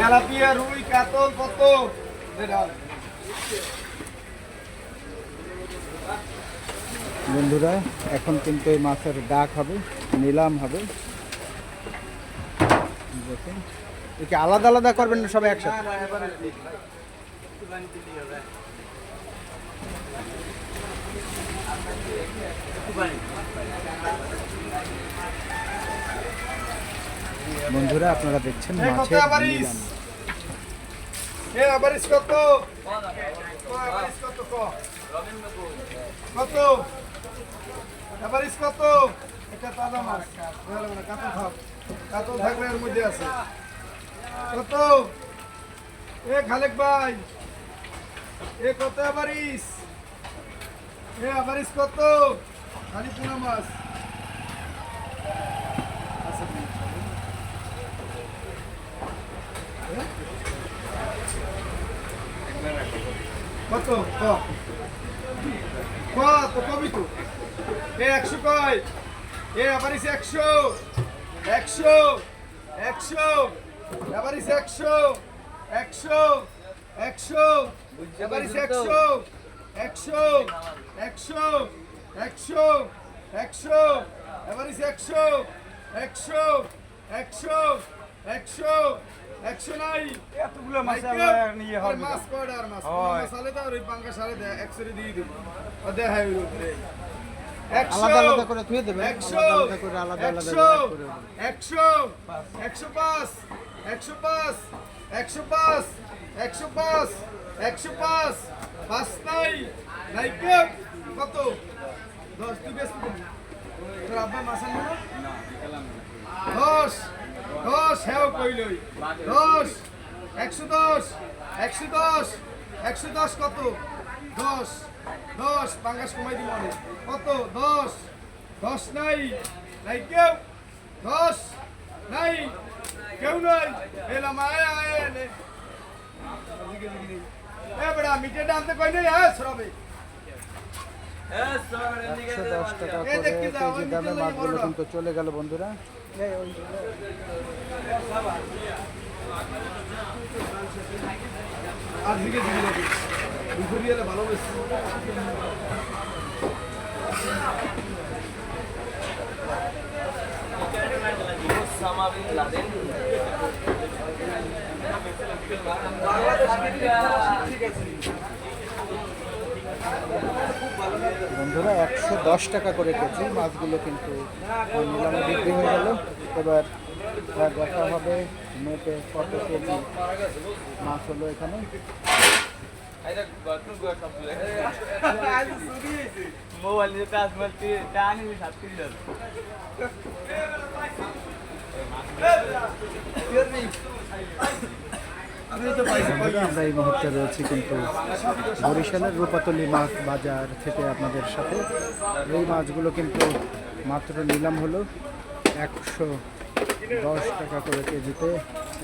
Tilapia রুই কাতল কত বন্ধুরা এখন কিন্তু এই মাছের ডাক হবে নিলাম হবে। দেখুন। একে আলাদা আলাদা করবেন না সবাই একসাথে? বন্ধুরা আপনারা দেখছেন মাছের নিলাম। এ আবারিস কত কত? ক কত? এটা তাজা মাছ। কাতল থাক। কাতল থাকলে এর মধ্যে আছে। কত? এ খালেক ভাই। এ কত আবারিস এ আবারিস কত? খালি পুনা মাছ। কত ক ক কবি তো এ একশো কয় এ আবার একশো একশো একশো আবার একশো একশো একশো এসে একশো একশো একশো একশো একশো এসে একশো একশো একশো একশো একশো নাই। এতগুলো মাছ নিয়ে হবে মাছ কয়টা আর মাছ? মাছ আলে তো আর ওই দেয়, দিয়ে দিবো। উপরে। একশো, আলাদা আলাদা করে ধুয়ে দেবেন একশো, আলাদা আলাদা করে আলাদা আলাদা একশো, করে। একশো, একশো পাঁচ, একশো পাঁচ, একশো পাঁচ, একশো পাঁচ, একশো পাঁচ, পাঁচ নাই, নাই কত? দশ, তুই বেশ দিবি। আব্বা মাছ দশ! দশ হ্যাঁ কইলই। দশ, একশো দশ একশো দশ একশো দশ কত? দশ দশ, পাঙ্গাস কমাই দিব কত? দশ দশ নাই নাই কেউ? দশ নাই, কেউ নাই? এলাম আয় আয় এ বেড়া মিটে ডানতে কই নাই হ্যাঁ সরাবে। একশো দশ টাকা করে কেজি দামে মাছগুলো কিন্তু চলে গেল বন্ধুরা। এই ওই আর বন্ধুরা, একশো দশ টাকা করে কেজি মাছগুলো কিন্তু নিলামে বিক্রি হয়ে গেল। এবার দেখা হবে, মেপে কত কেজি মাছ হলো এখানে। মোবাইল দিয়ে আমরা এই মুহূর্তে রয়েছি কিন্তু বরিশালের রূপাতলি মাছ বাজার থেকে আপনাদের সাথে। এই মাছগুলো কিন্তু মাত্র নিলাম হলো একশো দশ টাকা করে কেজিতে।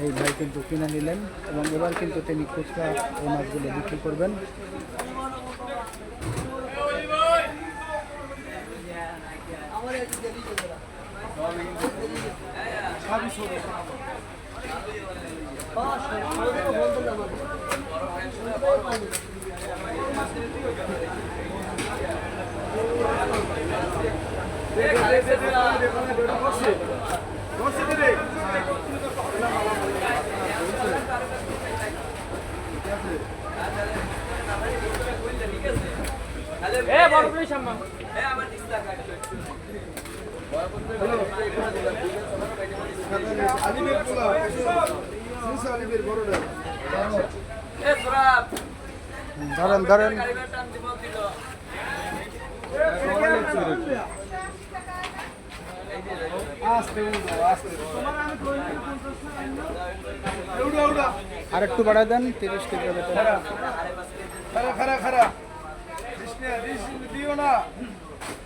এই ভাই কিন্তু কিনে নিলেন এবং এবার কিন্তু তিনি খুচরা এই মাছগুলো বিক্রি করবেন। এ বড় করে সম্মান আলিমের পোলাও শুনছো আলিমের বড়টা এ তোরা ধরেন ধরেন আর একটু বাড়ায় দেন তিরিশ কেজি। খারা খারা খারা। দিও না।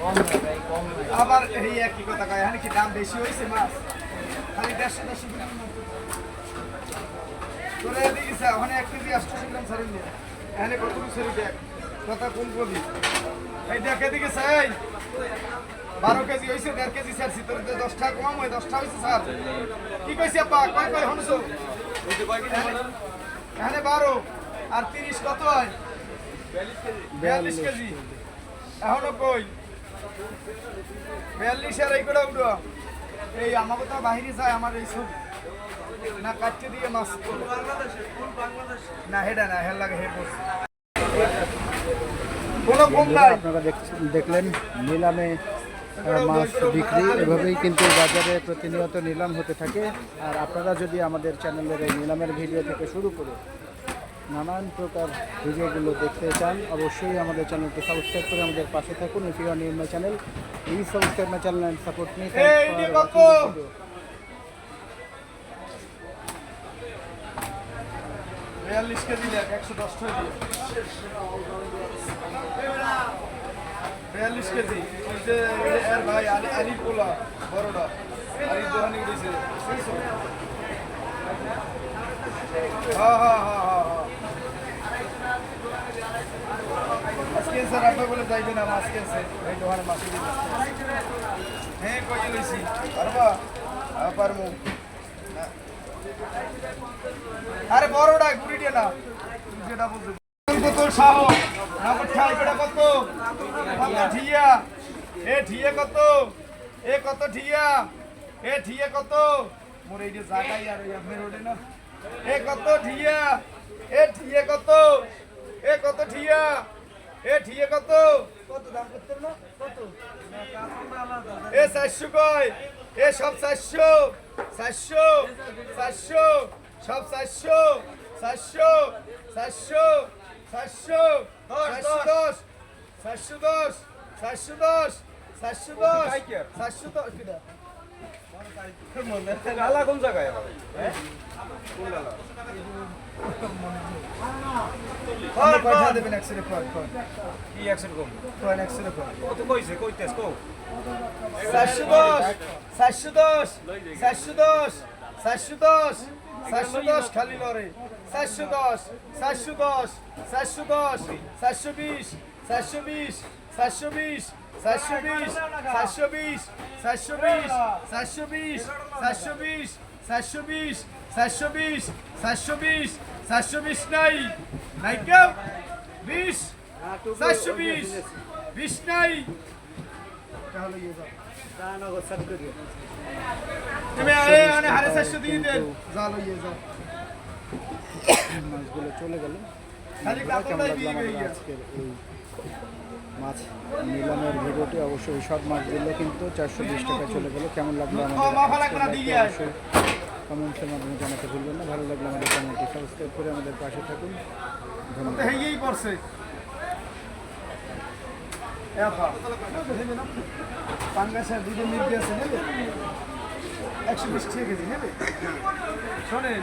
কম কম আবার এই একই কথা কয়, এখানে কি দাম বেশি হয়েছে মাছ? খালি দেড়শো দেড়শো গ্রাম ওখানে এক কেজি গ্রাম ছাড়ি নিয়ে এখানে দেখ, কথা কবি এই স্যার বারো কেজি হয়েছে, দেড় কেজি ছাড়ছি, তোর দশটা কম হয় দশটা হয়েছে স্যার কি কইছে আপা কয় কয় হনছো এখানে বারো, আর তিরিশ কত হয়? বিয়াল্লিশ কেজি। এখনও কই? বিয়াল্লিশ আর এই করে উঠো এই আমাকে তো বাহিরে যায় আমার এই সব না কাটতে দিয়ে মাছ। না হেডা না হেড লাগে হেড কোনো কম নাই। আপনারা দেখ- দেখলেন নিলামে মাছ বিক্রি এভাবেই কিন্তু বাজারে প্রতিনিয়ত নিলাম হতে থাকে। আর আপনারা যদি আমাদের চ্যানেলের এই নিলামের ভিডিও থেকে শুরু করে নানান প্রকার ভিডিওগুলো দেখতে চান অবশ্যই আমাদের চ্যানেলটি সাবস্ক্রাইব করে আমাদের পাশে থাকুন। If you are new my channel please subscribe my channel and support me বিয়াল্লিশ কেজি দেখ একশো দশ টাকা দিয়ে। বিয়াল্লিশ কেজি এর ভাই আলি আলি পোলা বড়টা। আলি দোকানে শুনছো? হ্যাঁ হ্যাঁ হ্যাঁ হ্যাঁ। আজকে স্যার আপনি বলে যাইবে না, মাছ কেছে এই দোকানে মাছ হ্যাঁ কই লইছি। পারবা? হ্যাঁ পারমু। না। আরে বড়টা গুড়িটা না যেটা বলছিস কত সাহস। আমার ঠাই বেটা কত? কত ঠিয়া। এ ঠিয়ে কত? এ কত ঠিয়া? এ ঠিয়ে কত? মোর এই যে জায়গায় আর আপনার ওঠে না। এ কত ঠিয়া? এ ঠিয়ে কত? এ কত ঠিয়া? এ ঠিয়ে কত? কত দাম করতে না? কত? এ চারশো কয়? এ সব চারশো? চারশো? চারশো? সব চারশো? চারশো? চারশো? চারশো? চারশো দশ। চারশো দশ? চারশো দশ? চারশো দশ? চারশো দশ? গালা কোন জায়গায় আপনি পয়সা দেবেন একশো কয় কি একশো কম? কয় একশো কয় কত কইছে কইতেছ কো চারশো দশ চারশো দশ চারশো দশ চারশো দশ চারশো দশ খালি লড়ে। চারশো দশ চারশো দশ চারশো দশ চারশো বিশ চারশো বিশ চারশো বিশ চারশো বিশ চারশো বিশ চারশো বিশ চারশো বিশ চারশো বিশ চারশো বিশ চারশো বিশ চারশো বিশ চারশো বিশ নাই। নাই কেউ বিশ চারশো বিশ বিশ নাই। তুমি আরে মানে হারে চারশো দিয়ে দেন। ইয়ে যাও। মাছগুলো চলে গেল। আজকের এই মাছ নিলামের ভিডিওটি অবশ্যই সব মাছ মাছগুলো কিন্তু চারশো বিশ টাকা চলে গেলো। কেমন লাগল আমাদের অবশ্যই কমেন্টসের মাধ্যমে জানাতে ভুলবেন না। ভালো লাগল আমাদের চ্যানেলটি সাবস্ক্রাইব করে আমাদের পাশে থাকুন। ধন্যবাদ। একশো বিশ টাকা কেজি নেবে? শোনেন।